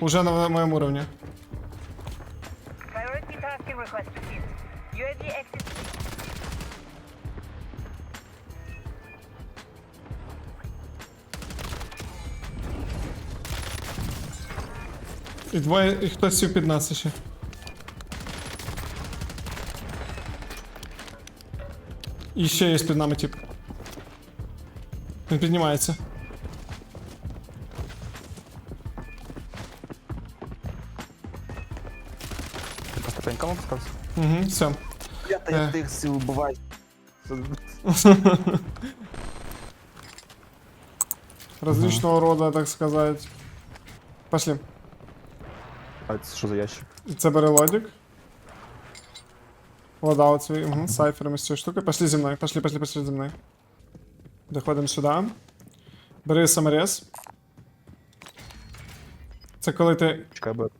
Уже на моем уровне. Priority tasking request received. UAV exit. І двоє, і хтось сів під нас ще. І ще є під нами тип. Він піднімається. Ти по ступенькам опускався? Угу, все. Я та Е. я тих сил бувай. Различного рода, так сказать. Пошли. А це що за ящик? Це бери лодик. Лодаут свій, угу, з сайферами з цією штукою. Пошли зі мною, пошли, пошли, пошли зі мною. Доходимо сюди. Бери саморез. Це коли ти. Чекай, бо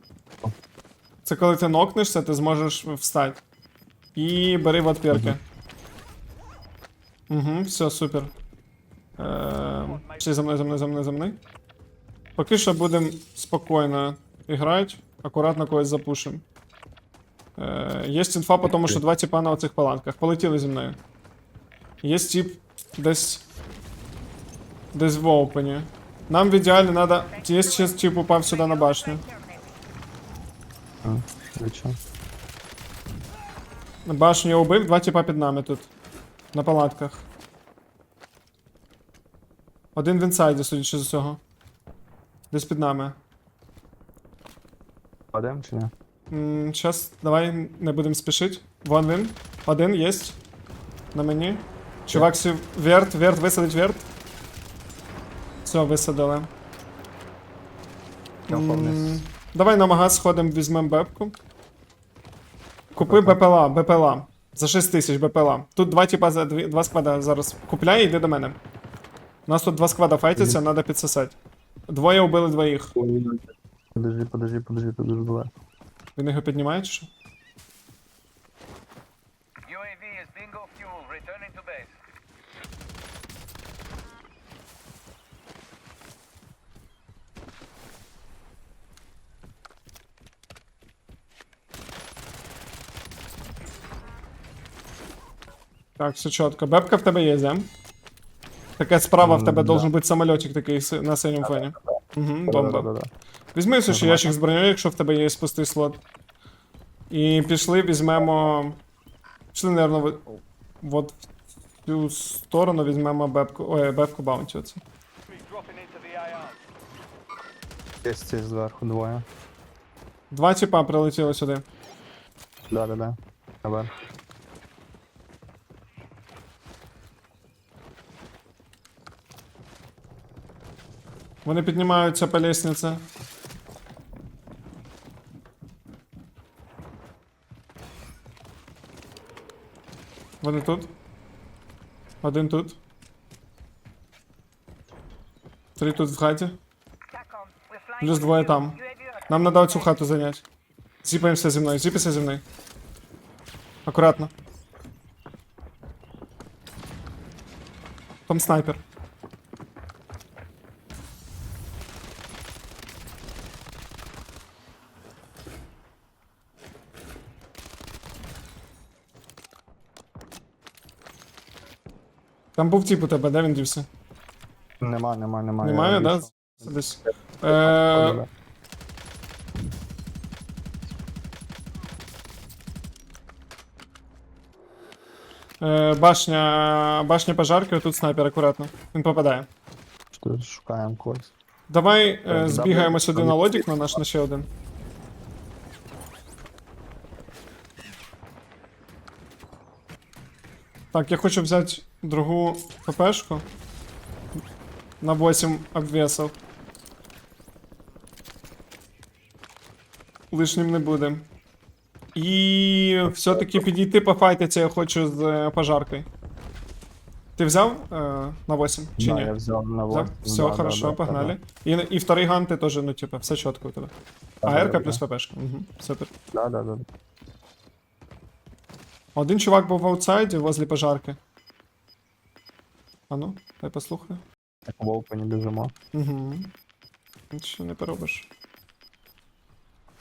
Це коли ти нокнешся, ти зможеш встати. І бери в отперки. Угу, все, супер. Е, за мною, за мною, за мною, за мною. Поки що будемо спокійно грати, акуратно когось запушимо. Е, є інфа по тому, що два тіпа на оцих паланках. Полетіли зі мною. Є тип десь. Десь в опені. Нам в ідеалі треба. Є ще тип упав сюди на башню. А, звичайно. На Башню убив, два тіпа під нами тут. На палатках. Один в інсайді, судячи з цього. Десь під нами. Падаємо чи ні? М, Щас, давай не будемо спішити. Вон він. Один єсть. На мені. Чувак сів. Верт, верт, висадить верт. Все, висадили. Я впав вниз. Давай на магаз сходимо, візьмемо бепку. Купи БПЛА, БПЛА. За 6 тисяч БПЛА. Тут два типа за дві, два сквада зараз. Купляй і йди до мене. У нас тут два сквада файтяться, треба підсосати. Двоє убили двоїх. Подожди, подожди, подожди, тут дуже давай. Він його піднімає чи що? Так, все чітко. Бепка в тебе є, зем? Таке справа в тебе должен бути самольотик такий на синьому фоні. Угу, бомба. Візьми ще ящик з броньою, якщо в тебе є пустий слот. І пішли, візьмемо. Пішли, наверно, в... от в цю сторону візьмемо бепку. Ой, бепку баунті оце. Є ці зверху двоє. Два тіпа прилетіли сюди. Да, да, да. Наверх. Вони піднімаються по лестниці. Вони тут. Один тут. Три тут в хаті. TACOM. We're flying. Плюс двоє там. UAV order. Нам треба цю хату зайняти. Зіпаємося зі мною, зіпайся зі мною. Акуратно. Там снайпер. Там був тип у тебе, де він дівся? Нема, нема, нема. Немає, да? вийшов. Десь. Е. Е, башня, башня пожарки, тут снайпер, акуратно. Він попадає. Що Шукаємо когось. Давай е, Е, збігаємо сюди на лодік на наш на ще один. Так, я хочу взяти другу ППшку. На 8 обвесов. Лишнім не буде. І все-таки підійти пофайтиться я хочу з е, пожаркою. Ти взяв е, на 8 чи да, ні? я взяв на Взяв? Все, Да, да, хорошо, да, да, погнали. І, і второй ган ти теж, ну, типа, все чітко у тебе. Да, АРК да, плюс да. ППшка. Угу, супер. Да, да, да. Один чувак був в аутсайді возле пожарки. А ну, дай послухаю. Так в опені біжимо. Угу. Нічого не поробиш.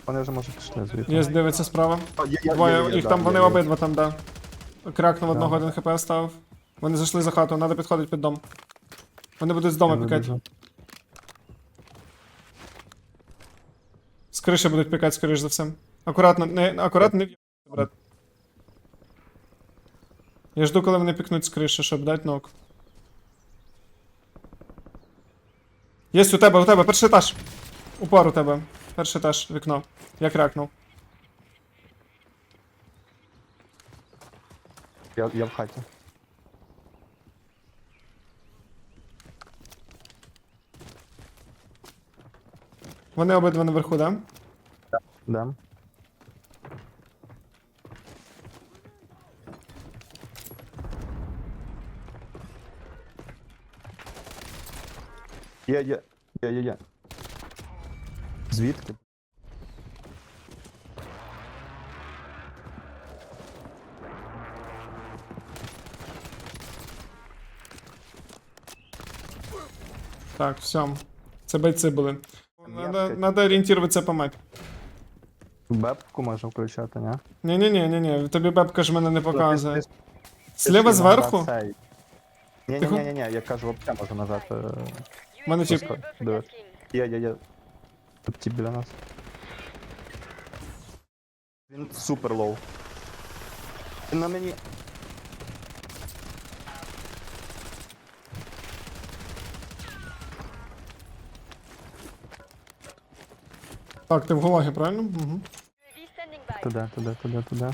Вони вже може пішли звідти. Є, дивиться справа. О, є- є- є- Двоє, є, їх да, там, є, вони є. обидва там, да. Кракнув одного, один хп ставив. Вони зайшли за хату, треба підходити під дом. Вони будуть з дому пікати. вибіжу. З криші будуть пікати, скоріш за все. Акуратно, не, акуратно не в'їбся, брат. Я жду, коли вони пікнуть з криші, щоб дати нок. Єсть у тебе, у тебе, перший етаж. Упор у тебе. Перший етаж, вікно. Я крякнув. Я, я в хаті. Вони обидва наверху, да? Де? Є, є, є, є, є. Звідки? Так, все. Це бойці були. Надо, надо орієнтуватися по мапі. Бепку можна включати, ні? Ні-ні-ні, ні-ні, тобі бебка ж мене не показує. Сліва зверху? назад. Ні, ні, ні, ні, ні, я кажу, взагалі можна нажати. У мене тип. Є, є, є. Тут ті біля нас. Він супер лоу. Він на мені. Так, ти в гулагі, правильно? Угу. Туди, туди, туди, туди.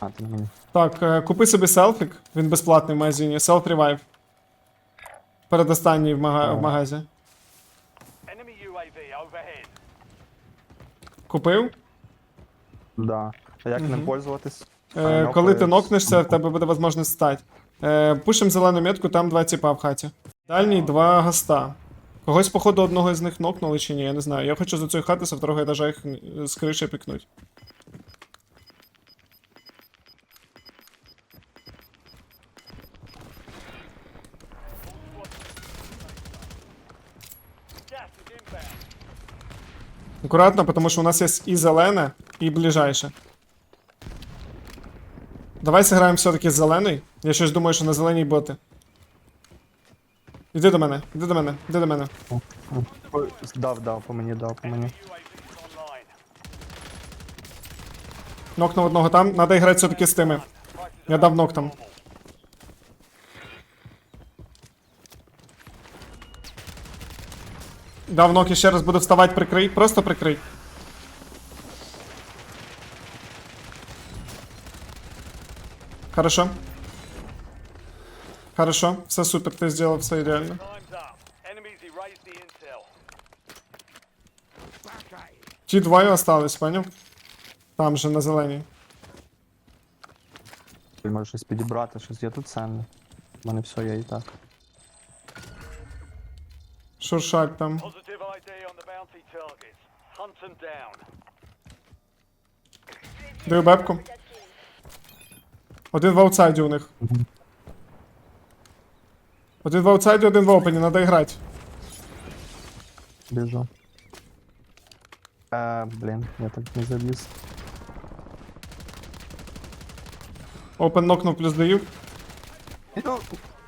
А, ти на мені. Так, е, купи собі селфік, він безплатний в магазині. Self Revive. Передостанній в, мага... в магазі. Enemy UAV overhead. Купив. Да. А як ним пользуватись? Е, коли ти нокнешся, в тебе буде можливість стати. Е, пушим зелену метку, там два тіпа в хаті. Дальній два гаста. Когось, походу, одного з них нокнули чи ні, я не знаю. Я хочу за цієї хати со второго етажа їх е, з криші пікнуть. Акуратно, тому що у нас є і зелене, і ближайше. Давай зіграємо все-таки з зелений. Я щось думаю, що на зеленій боти. Іди до мене, іди до мене, іди до мене. Ой, Дав, дав, по мені, дав, по мені. Нокнув одного там, треба грати все-таки з тими. Я дав нок там. Дав нок і ще раз буду вставати, прикрий. Просто прикрий. Хорошо. Хорошо, все супер, ти зробив все ідеально. Time's up. Enemies erased the intel. Ті двоє остались, поняв? Там же на зеленій. Ти можеш щось підібрати, щось є тут ценне. У мене все є і так. Шуршать там. Bounty targets. Hunt them down. Даю бебку. Один в аутсайді у них. Один в аутсайді, один в опені, треба грати. Біжу. Е, блін, я так не заліз. Опен нокнув плюс даїв. Ну,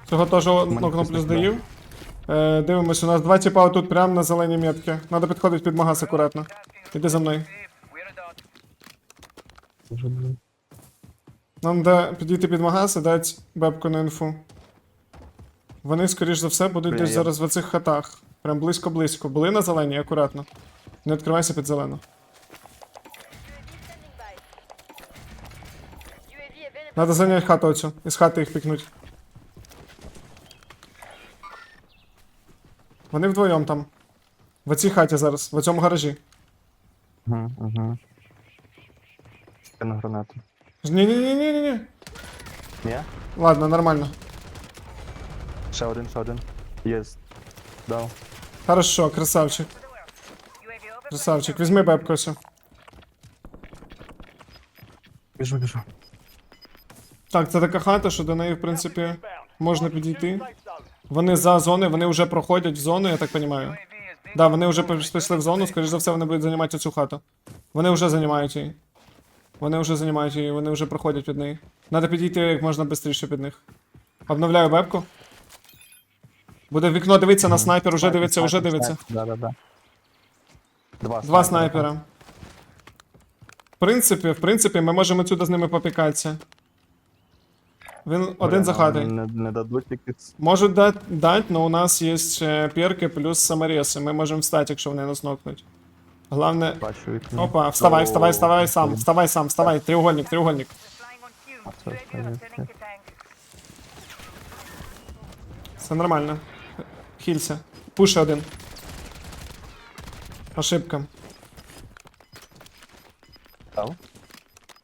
Цього теж нокнув плюс накидав. Е, дивимось, у нас два тіпа тут прямо на зеленій метці. Надо підходити під магаз акуратно. Іди за мною. Нам треба підійти під магаз і дати бебку на інфу. Вони, скоріш за все, будуть Бля, десь я- зараз в цих хатах. Прям близько-близько. Були на зеленій, акуратно. Не відкривайся під зелену. Надо зайняти хату оцю. Із хати їх пікнуть. Вони вдвоєм там. В цій хаті зараз, в цьому гаражі. Угу, угу. Я на гранату. Ні-ні-ні-ні-ні. Ні? Ладно, нормально. Ще один, ще один. Єс. Дав. Хорошо, красавчик. Красавчик. Візьми бебку ось. Біжу, біжу. Так, це така хата, що до неї, в принципі, можна підійти. Вони за зоною, вони вже проходять в зону, я так розумію. Да, вони вже пішли в зону, скоріш за все, вони будуть займати цю хату. Вони вже займають її. Вони вже займають її, вони вже проходять від неї. Надо підійти як можна швидше під них. Обновляю бебку. Буде вікно дивитися на снайпер, уже дивиться, уже дивиться. Да, да, да. Два, Два снайпера. В принципі, в принципі, ми можемо отсюди з ними попікатися. Він один за хатою. Не, не дадуть якісь. Можуть дати, дать, но у нас є ще перки плюс саморези. Ми можемо встати, якщо вони нас нокнуть. Главне. Бачу. Опа, вставай, вставай, вставай сам, вставай сам, вставай. Треугольник, треугольник. Все нормально. Хілься. Пуши один. Ошибка.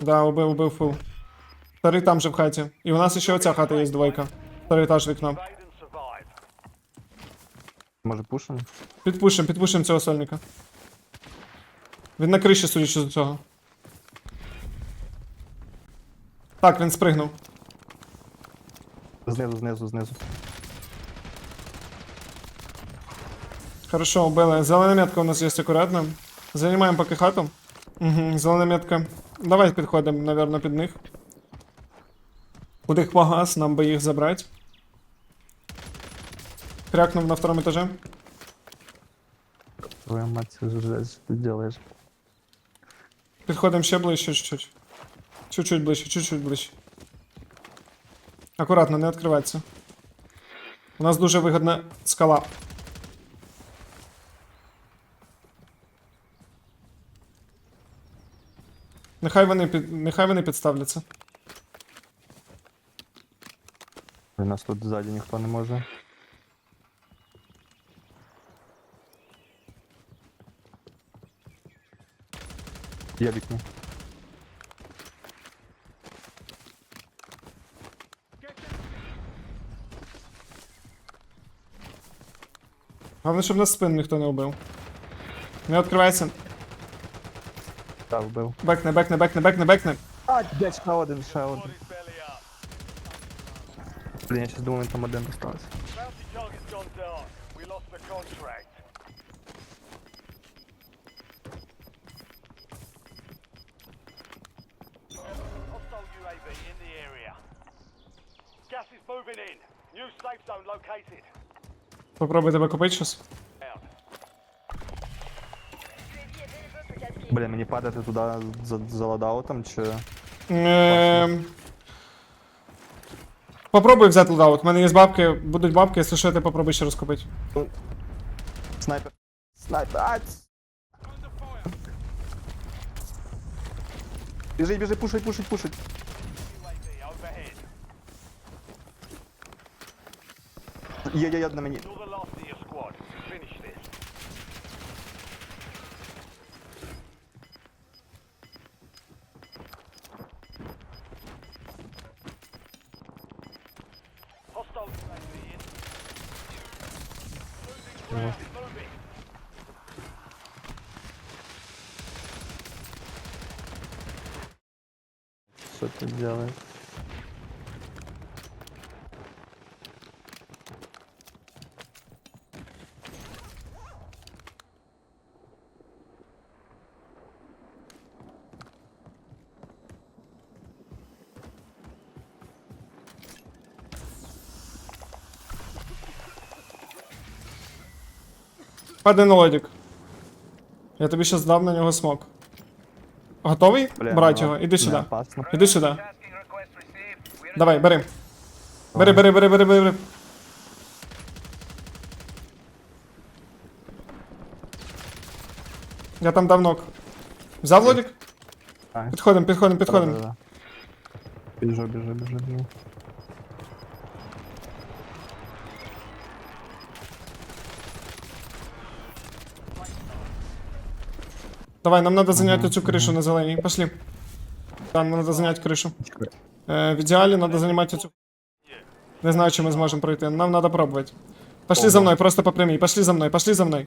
Да, убив, убив фул. Вторий там же в хаті. І у нас ще оця хата є двойка. Вторий етаж survive. Може пушимо? Підпушим, підпушим цього сольника. Він на криші, судячи з цього. Так, він спригнув. Знизу, знизу, знизу. Хорошо, убили. Зелена метка у нас є акуратно. Займаємо поки хату. Угу, зелена метка. Давай підходимо, наверное, під них. У них погас, нам би їх забрати. Крякнув на втором етажі. Твоя мать, що ти делаєш? Підходимо ще ближче чуть-чуть. Чуть-чуть ближче, чуть-чуть ближче. Акуратно, не відкривайтеся. У нас дуже вигідна скала. Нехай вони, під... Нехай вони підставляться. У нас тут ззаді ніхто не може. Я вікні. Головне, щоб нас спин ніхто не вбив. Не відкривайся. Та вбив. Бекне, бекне, бекне, бекне, бекне. А, блядь, ще один, ще один. Блін, я щас думаю, там один остався. Bounty target's gone dark. We lost the contract. Hostile UAV in the area. Gas is moving in. New safe zone located. Попробуй тебе купити щось. Блін, мені падати туди за, за ладаутом, чи... Ем... Попробуй взяти лодаут. У мене є бабки, будуть бабки, якщо що, ти попробуй ще раз купити. Снайпер. Снайпер. А, ц- Біжи, біжи, пушить, пушить, пушить. Є, є, є на мені. Що? Падай на лодік. Я тобі щас дав на нього смок. Готовий? Бля, Брать ну, його, іди сюди. Іди сюди. Давай, бери. Бери, бери, бери, бери, бери. Я там дав нок. Взяв лодік? А, Підходимо, підходимо, підходимо. да-да-да. Біжу, біжу, біжу, біжу. Давай, нам надо занять цю кришу на зеленій. Пошли. Там нам надо занять кришу. Чекай. Е, в ідеалі надо занимать цю. Не знаю, чи ми зможемо пройти. Нам надо пробувати. Пошли за мною, просто по прямій. Пошли за мною, пошли за мною.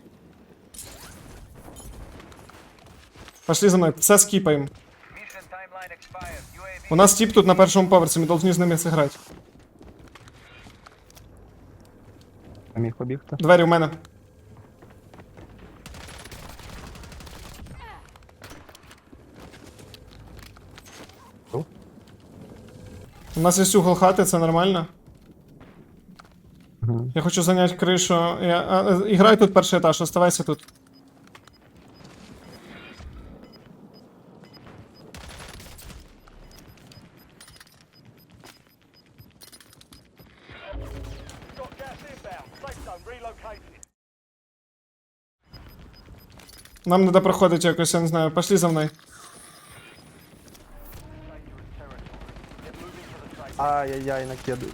Пошли за мною, все. UAV У нас тип тут на першому поверсі, ми повинні з ними зіграти. А міг побігти? Двері у мене. У нас є угол хати, це нормально. Я хочу зайняти кришу. Я, а, а, іграй тут перший етаж, оставайся тут. Нам треба проходити якось, я не знаю. Пошли за мною. Ай-яй-яй, накидаю.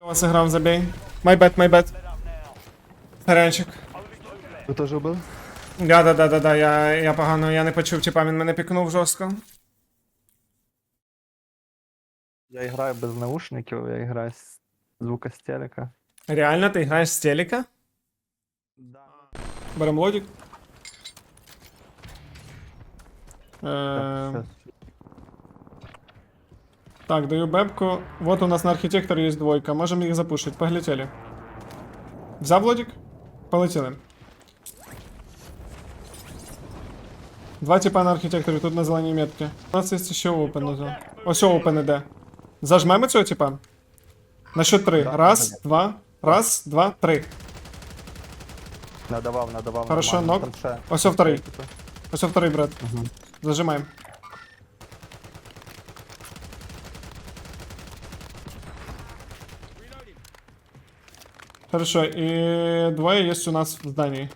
Вас грав, забей. My bad, my bad. Left. Ви теж убив? Да, да, да, да, да, я, я погано, я не почув, типа він мене пікнув жорстко. Я граю без наушників, я граю з звука з телека. Реально, ти граєш з телека? Да. Берем лодік. Е, Так, так, даю бебку. Вот у нас на архітектор є двойка. Можемо їх запушити. Поглетели. Взяв лодік? Полетіли. Два типа на архітекторі, тут на зеленій метці. У нас є ще open. ось. Open іде. Зажмемо цього типа? На що три? Раз, два, раз, два, три. Надавав, надавав. Хорошо, нок. Ще. Ось вторий. Типу. Ось вторий, брат. Мгм. Хорошо, и двое есть у нас в здании.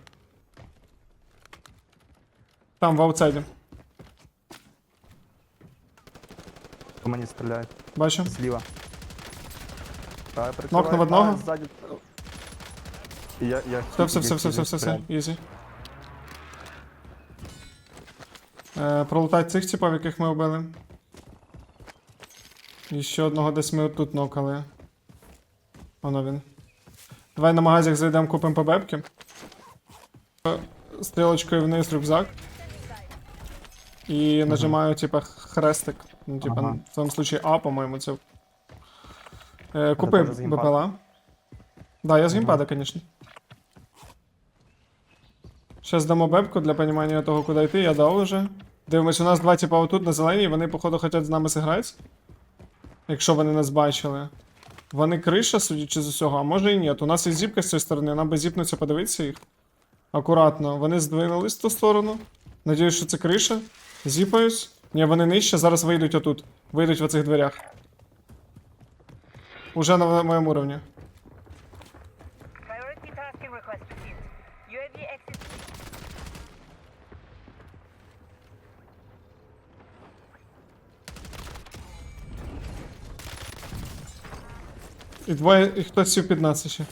Там, в аутсайде. По мені стріляють. Бачу. Зліва. А, я прикриваю. Нокнув одного. А, ззаді. Я, я Все, все, все, все, все, все, все. Ізі. Е, пролутать цих типів, яких ми вбили. І ще одного десь ми тут нокали. Воно він. Давай на магазик зайдемо, купимо по бебки. Стрілочкою вниз рюкзак. І нажимаю, типа, хрестик. Ну, типа, Ага. в цьому случаї А, по-моєму, це. Е, купив? БПЛА. Да, я з геймпада, конечно. Сейчас дамо бебку для понимания того, куди йти, я дав уже. Дивимось, у нас два типа отут на зеленій, вони, походу, хочуть з нами зіграти. Якщо вони нас бачили. Вони криша, судячи з усього, а може і ні. У нас є зіпка з цієї сторони, нам би зіпнуться, подивитися їх. Акуратно. Вони здвинулись в ту сторону. Надіюсь, що це криша. Зіпаюсь. Ні, вони нижче, зараз вийдуть отут. Вийдуть в оцих дверях. Уже на моєму рівні. І двоє, і хтось сів під нас ще.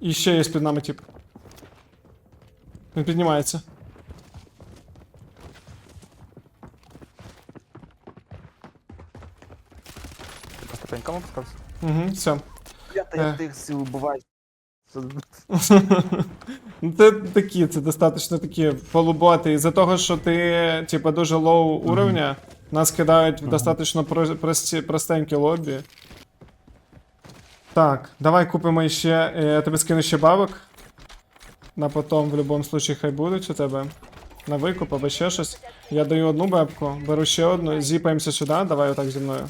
І ще є під нами тип. Він піднімається. По ступенькам опускався. Угу, все. Я та Е. я тих всі убиваю. Ну, це такі, це достатньо такі полуботи. Із-за того, що ти, типа, дуже лоу уровня, нас кидають в достатньо про- прості, простенькі лобі. Так, давай купимо ще. е, Я тобі скину ще бабок. На потом, в будь-якому случае, хай будуть у тебе. На викуп або ще щось. Я даю одну бебку, беру ще одну, зіпаємося сюди, давай отак зі мною.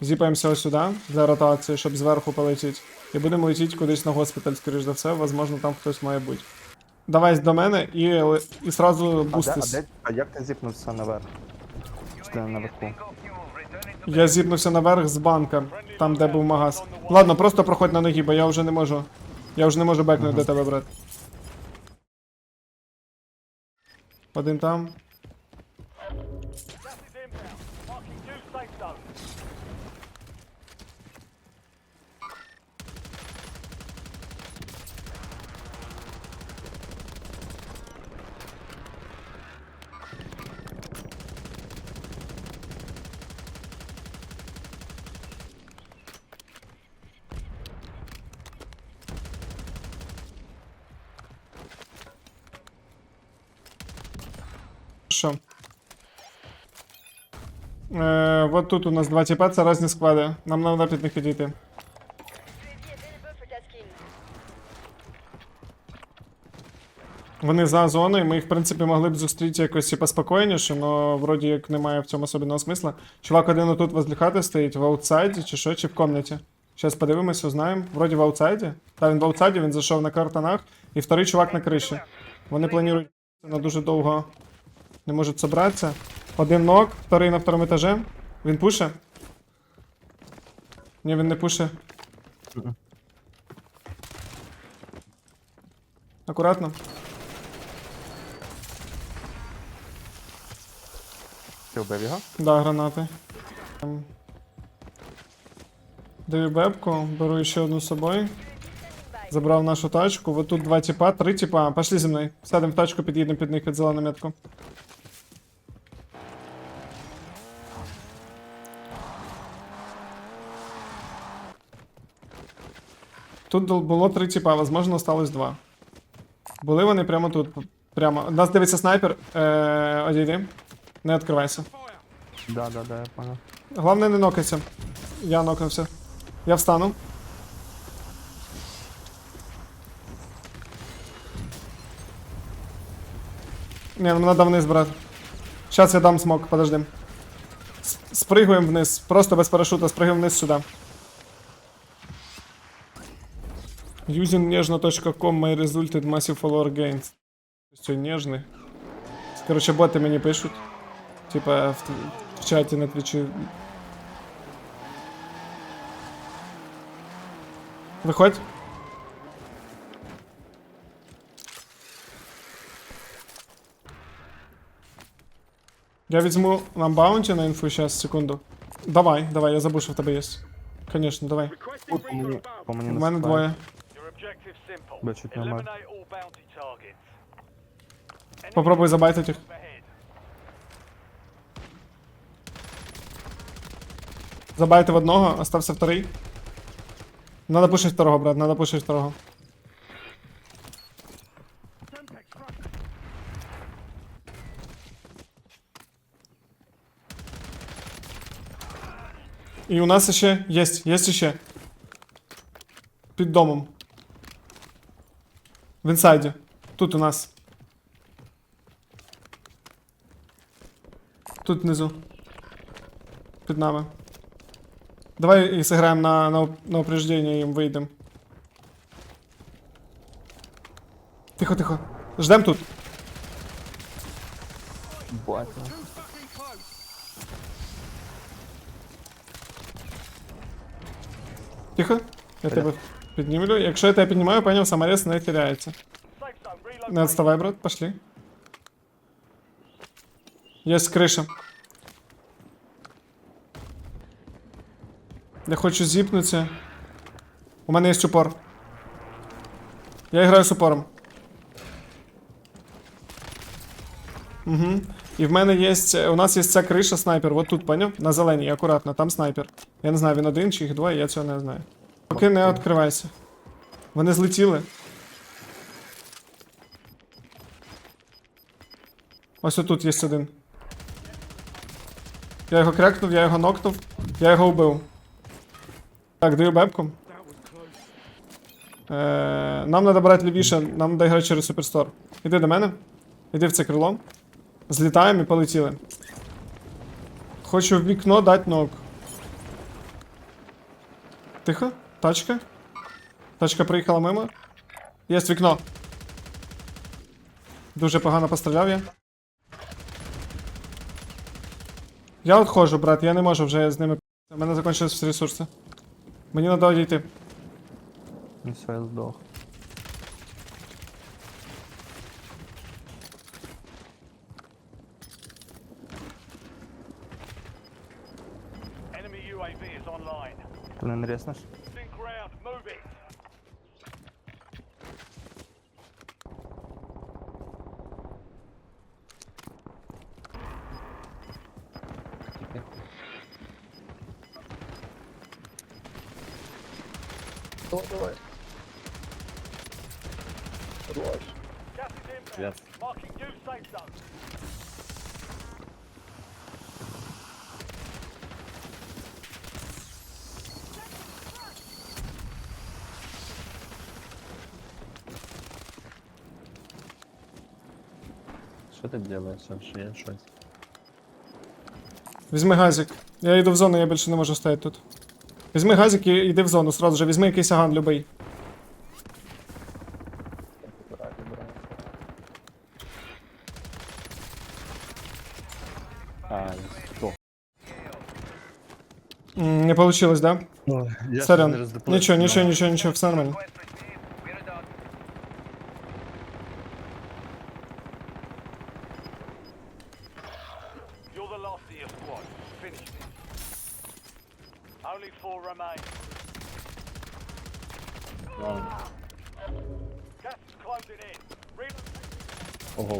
Зіпаємося ось сюди для ротації, щоб зверху полетіти. І будемо летіти кудись на госпіталь, скоріш за все, возможно, там хтось має бути. Давай до мене і, і сразу А, де, а, де, а як ти зіпнувся наверх? Is наверху? Я зібнувся наверх з банка, там де був магаз. Ладно, просто проходь на ноги, бо я вже не можу. Я вже не можу бекнути до тебе, брат. Один там. Що? Е, вот тут у нас два тіпа, це різні склади. Нам треба під них. Вони за зоною, ми їх, в принципі, могли б зустріти якось і поспокійніше, але вроді як немає в цьому особливого смисла. Чувак один отут возле хати стоїть, в аутсайді чи що, чи в комнаті. Зараз подивимось, узнаємо. Вроді в аутсайді. Та він в аутсайді, він зайшов на картонах, і вторий чувак на криші. Вони планують на дуже довго не можуть зібратися. Один ног, вторий на второму етажі. Він пуше? Ні, він не пуше. Акуратно. Ти вбив його? Да, гранати. Ем, Даю бебку, беру ще одну з собою. Забрав нашу тачку. Вот тут два типа, три типа. Пошли зі мною. Сядемо в тачку, під'їдемо під них під зелену метку. Тут було три типа, возможно, осталось два. Були вони прямо тут. Прямо. Нас дивиться снайпер. Е, одійди. Не відкривайся. Да, да, да, я понял. Главное не нокайся. Я нокнувся. Я встану. Не, ну надо вниз, брат. Сейчас я дам смок, подожди. С- Спрыгиваем вниз. Просто без парашюта спрыгиваем вниз сюда. Using нежно.com my resulted massive follower gains. Все, нежный. Короче, боти мені пишуть. Типа в, в чаті на твічі. Виходь. Я візьму нам баунті на інфу сейчас, секунду. Давай, давай, я забув, що в тебе є. Конечно, давай. По мені, по мені У мене насипає. двоє. Objective simple. Бля, чуть нормально. Eliminate all bounty targets. Попробуй забайтить їх. ahead. Забайте в одного, остався вторий. Надо пушить второго, брат, надо пушить второго. І у нас ще есть, есть ще. Під домом. В інсайді. Тут у нас. Тут внизу. Під нами. Давай і зіграємо на, на, на упреждение і їм вийдемо. Тихо, тихо. Ждем тут. Батя. Тихо. Я тебе піднімлю. Якщо я тебе піднімаю, поняв, саморез не теряється. Не отставай, брат, пошли. Есть криша. Я хочу зіпнутися. У мене є упор. Я граю з упором. Угу. І в мене є. У нас є ця криша снайпер. Вот тут, поняв? На зеленій, акуратно, там снайпер. Я не знаю, він один чи їх двоє, я цього не знаю. Поки не відкривайся. Вони злетіли. Ось тут є один. Я його крекнув, я його нокнув, я його вбив. Так, даю бебку. Е, нам треба брати лівіше, нам треба грати через суперстор. Іди до мене. Іди в це крило. Злітаємо і полетіли. Хочу в вікно дати ног. Тихо, тачка. Тачка приїхала мимо. Є вікно. Дуже погано постріляв я. Я відходжу, брат, я не можу вже з ними. У мене закінчились всі ресурси. Мені треба дійти. Ну все, я здох. Ти не резнеш? Що ти робиш? Що є щось? Візьми газик. Я йду в зону, я більше не можу стояти тут. Візьми газик і йди в зону сразу же. Візьми якийсь аган любий. А, що? М, Не получилось, да? Я Сорян. Нічого, нічого, нічого, нічого, все нормально. โอ้โห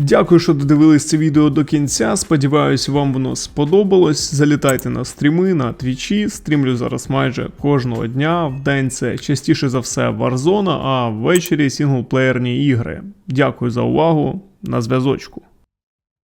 Дякую, що додивились це відео до кінця. Сподіваюсь, вам воно сподобалось. Залітайте на стріми на твічі. Стрімлю зараз майже кожного дня. В день це частіше за все Warzone, а ввечері сінглплеєрні ігри. Дякую за увагу. На зв'язочку.